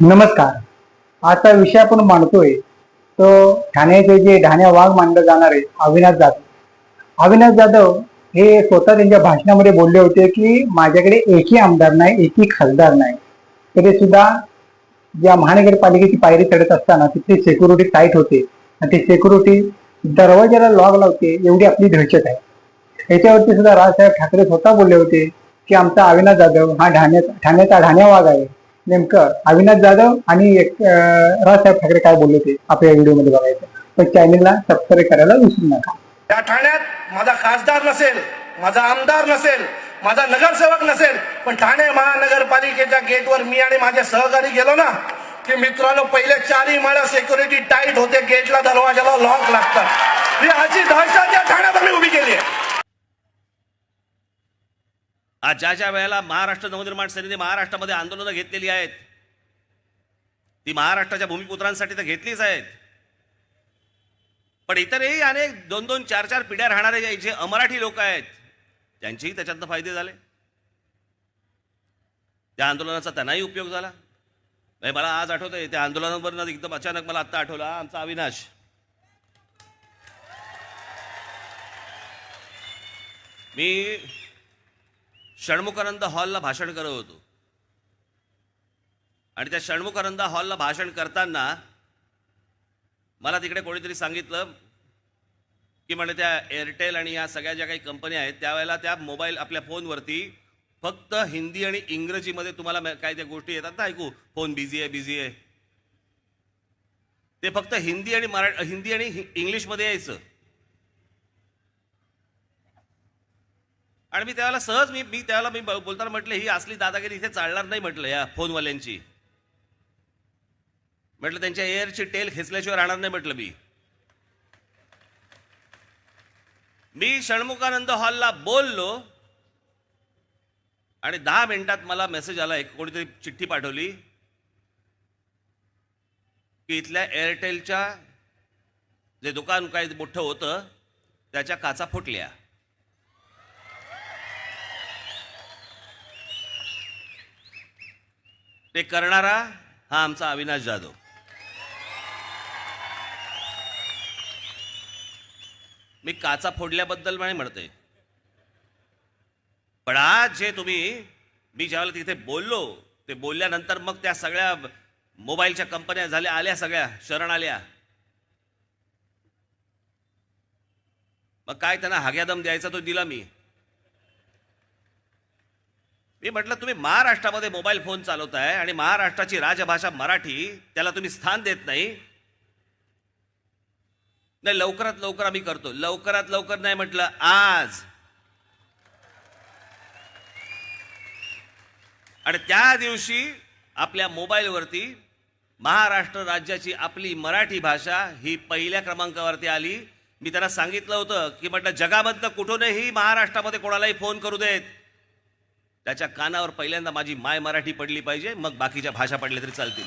नमस्कार. आजचा विषय आपण मांडतोय तो ठाण्याचे जे ढाण्या वाघ मानलं जाणार आहे अविनाश जाधव. अविनाश जाधव हे स्वतः त्यांच्या भाषणामध्ये बोलले होते की माझ्याकडे एकही आमदार नाही एकही खासदार नाही. तरी सुद्धा ज्या महानगरपालिकेची पायरी चढत असताना तिथली सिक्युरिटी टाईट होते. आणि ती सिक्युरिटी दरवाजाला लॉग लावते एवढी आपली दहशत आहे. याच्यावरती सुद्धा राजसाहेब ठाकरे स्वतः बोलले होते की आमचा अविनाश जाधव हा ठाण्याचा ठाण्याचा ढाण्या वाघ आहे. नेमकं अविनाश जाधव आणि एक, राजसाहेब ठाकरे काय बोलले होते आपल्या व्हिडिओमध्ये बघायचं. पण चॅनेलला सबस्क्राईब करायला विसरू नका. या ठाण्यात माझा खासदार नसेल माझा आमदार नसेल माझा नगरसेवक नसेल पण ठाणे महानगरपालिकेच्या गेटवर मी आणि माझे सहकारी गेलो ना की मित्रांनो पहिले चारही माळा सिक्युरिटी टाईट होते गेटला दरवाजाला लॉक लागतात. ही अशी दहशत या ठाण्यात आम्ही उभी केली आहे. आज ज्या ज्या वेळेला महाराष्ट्र नवनिर्माण सेनेने महाराष्ट्रामध्ये आंदोलनं घेतलेली आहेत ती महाराष्ट्राच्या भूमिपुत्रांसाठी तर घेतलीच आहेत. पण इतरही अनेक दोन दोन चार चार पिढ्या राहणारे जे- अमराठी लोक आहेत त्यांचेही त्याच्यातनं फायदे झाले. त्या आंदोलनाचा त्यांनाही उपयोग झाला. नाही मला आज आठवतंय त्या आंदोलनावर एकदम अचानक मला आत्ता आठवला आमचा अविनाश. मी षण्मुखानंद हॉलला भाषण करत होतो. आणि त्या षण्मुखानंद हॉलला भाषण करताना मला तिकडे कोणीतरी सांगितलं की म्हणे त्या एअरटेल आणि या सगळ्या ज्या काही कंपन्या आहेत त्यावेळेला त्या मोबाईल आपल्या फोनवरती फक्त हिंदी आणि इंग्रजीमध्ये तुम्हाला मे- काय त्या गोष्टी येतात ना ऐकू. फोन बिझी आहे बिझी आहे. ते फक्त हिंदी आणि मरा हिंदी आणि हि- इंग्लिशमध्ये यायचं. आणि मी त्यावेळेला सहज मी मी त्यावेळेला मी ब- बोलताना म्हटलं ही असली दादागिरी इथे चालणार नाही म्हटलं या फोनवाल्यांची. म्हटलं त्यांच्या एअरची टेल खेचल्याशिवाय राहणार नाही म्हटलं मी. मी षण्मुखानंद हॉलला बोललो आणि दहा मिनिटात मला मेसेज आला एक कोणीतरी चिठ्ठी पाठवली की इथल्या एअरटेलच्या जे दुकान काय मोठं होतं त्याच्या काचा फुटल्या. ते करणारा हा आमचा अविनाश जाधव. मी काचा फोडल्याबद्दल नाही म्हणते. पण आज जे तुम्ही मी ज्यावेळेला तिथे बोललो ते बोलल्यानंतर मग त्या सगळ्या मोबाईलच्या कंपन्या झाल्या आल्या सगळ्या शरण आल्या. मग काय त्यांना हाग्यादम द्यायचा तो दिला मी. मी म्हटलं तुम्ही महाराष्ट्रामध्ये मोबाईल फोन चालवताय आणि महाराष्ट्राची राजभाषा मराठी त्याला तुम्ही स्थान देत नाही. नाही लवकरात लवकर आम्ही करतो. लवकरात लवकर नाही म्हटलं आज. आणि त्या दिवशी आपल्या मोबाईलवरती महाराष्ट्र राज्याची आपली मराठी भाषा ही पहिल्या क्रमांकावरती आली. मी त्यांना सांगितलं होतं की म्हटलं जगामधलं कुठूनही महाराष्ट्रामध्ये कोणालाही फोन करू देत. त्याच्या कानावर पहिल्यांदा माझी माय मराठी पडली पाहिजे मग बाकीच्या भाषा पडल्या तरी चालतील.